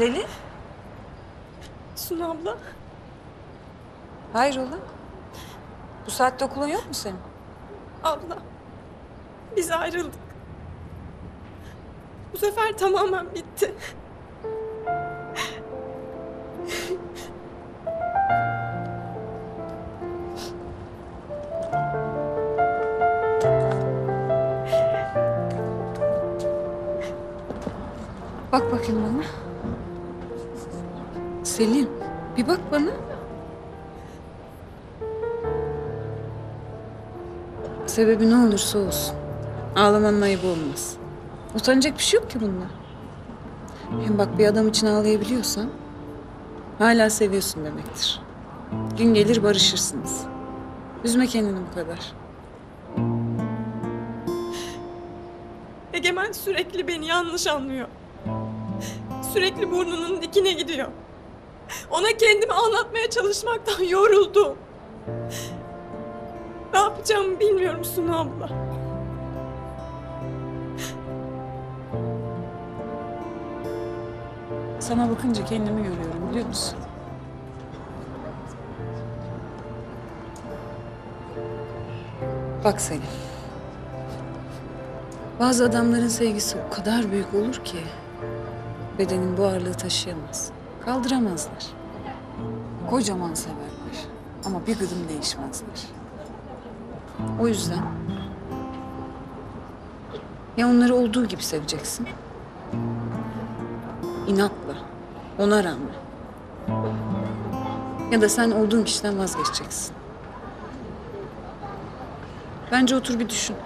Selin? Sunu abla. Hayrola? Bu saatte okulun yok mu senin? Abla. Biz ayrıldık. Bu sefer tamamen bitti. Bak bakayım bana. Selin, bir bak bana. Sebebi ne olursa olsun. Ağlamanın ayıbı olmaz. Utanacak bir şey yok ki bunda. Hem bak bir adam için ağlayabiliyorsan hala seviyorsun demektir. Gün gelir barışırsınız. Üzme kendini bu kadar. Egemen sürekli beni yanlış anlıyor. Sürekli burnunun dikine gidiyor. Ona kendimi anlatmaya çalışmaktan yoruldum. Ne yapacağımı bilmiyorum Sunu abla. Sana bakınca kendimi görüyorum biliyor musun? Bak Selim. Bazı adamların sevgisi o kadar büyük olur ki bedenin bu ağırlığı taşıyamaz. Kaldıramazlar. Kocaman severler ama bir gıdım değişmezler. O yüzden ya onları olduğu gibi seveceksin inatla, ona rağmen. Ya da sen olduğun kişiden vazgeçeceksin. Bence otur bir düşün.